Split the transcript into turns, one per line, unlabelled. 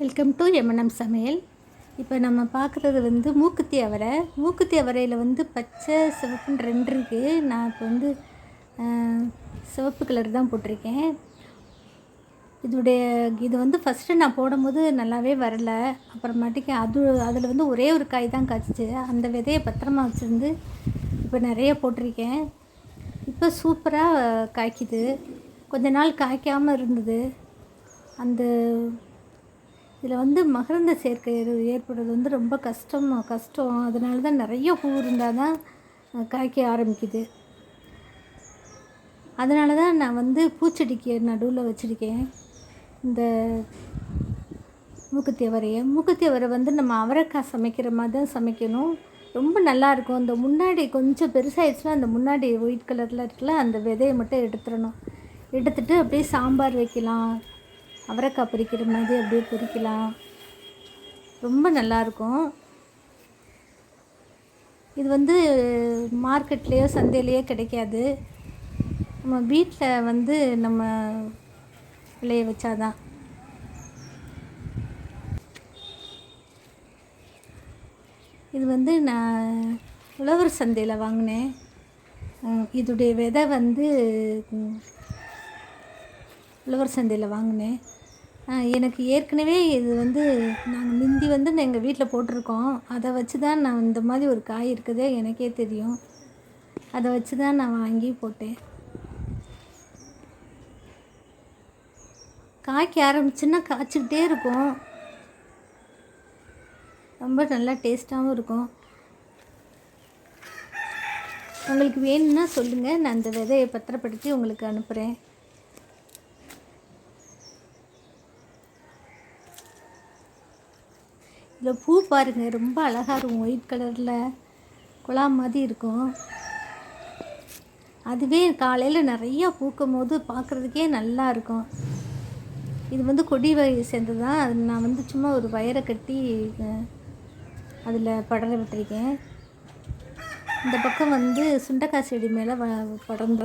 Welcome to M&M சமையல். இப்போ நம்ம பார்க்குறது வந்து மூக்குத்தி அவரை. மூக்குத்தி அவரையில் வந்து பச்சை சிவப்புன்னு ரெண்டு இருக்குது நான் இப்போ வந்து சிவப்பு கலர் தான் போட்டிருக்கேன். இதோடைய இது வந்து ஃபஸ்ட்டு நான் போடும்போது நல்லாவே வரல. அப்புறமாட்டிக்கு அது அதில் வந்து ஒரே ஒரு காய் தான் காய்ச்சிச்சு. அந்த விதையை பத்திரமா வச்சுருந்து இப்போ நிறைய போட்டிருக்கேன். இப்போ சூப்பராக காய்க்குது. கொஞ்ச நாள் காய்க்காமல் இருந்தது. அந்த இதில் வந்து மகரந்த சேர்க்கை ஏற்படுறது வந்து ரொம்ப கஷ்டம் கஷ்டம். அதனால தான் நிறைய பூ இருந்தால் தான் காய்க்க ஆரம்பிக்குது. அதனால தான் நான் வந்து பூச்செடிக்கு நடுவில் வச்சுருக்கேன். இந்த மூக்குத்தி அவரையை மூக்குத்தி அவரை வந்து நம்ம அவரைக்காய் சமைக்கிற மாதிரி தான் சமைக்கணும். ரொம்ப நல்லா இருக்கும். அந்த முன்னாடி கொஞ்சம் பெருசாகிடுச்சுன்னா அந்த முன்னாடி ஒயிட் கலரில் இருக்குல்ல அந்த விதையை மட்டும் எடுத்துடணும். எடுத்துகிட்டு அப்படியே சாம்பார் வைக்கலாம். அவரைக்காய் பொரிக்கிற மாதிரி அப்படியே பொரிக்கலாம் ரொம்ப நல்லாயிருக்கும். இது வந்து மார்க்கெட்லேயோ சந்தையிலையோ கிடைக்காது. நம்ம வீட்டில் வந்து நம்ம விளைய வச்சாதான். இது வந்து நான் உழவர் சந்தையில் வாங்கினேன். இதோடைய விதை வந்து உழவர் சந்தையில் வாங்கினேன். எனக்கு ஏற்கனவே இது வந்து நாங்கள் முந்தி வந்து எங்கள் வீட்டில் போட்டிருக்கோம். அதை வச்சு தான் நான் இந்த மாதிரி ஒரு காய் இருக்குதே எனக்கே தெரியும். அதை வச்சு தான் நான் வாங்கி போட்டேன். காய்க்க ஆரம்பிச்சுன்னா காய்ச்சிக்கிட்டே இருக்கும். ரொம்ப நல்லா டேஸ்ட்டாகவும் இருக்கும். உங்களுக்கு வேணும்னா சொல்லுங்கள் நான் அந்த விதையை பத்திரப்படுத்தி உங்களுக்கு அனுப்புகிறேன் இதில் பூ பாருங்கள் ரொம்ப அழகாக இருக்கும். ஒயிட் கலரில் குழா மாதிரி இருக்கும். அதுவே காலையில் நிறையா பூக்கும் போது பார்க்குறதுக்கே நல்லா இருக்கும். இது வந்து கொடி வகை சேர்ந்தது தான் அது நான் வந்து சும்மா ஒரு வயரை கட்டி அதில் படர விட்டுருக்கேன். இந்த பக்கம் வந்து சுண்டக்காய் செடி மேலே வ படர்ந்து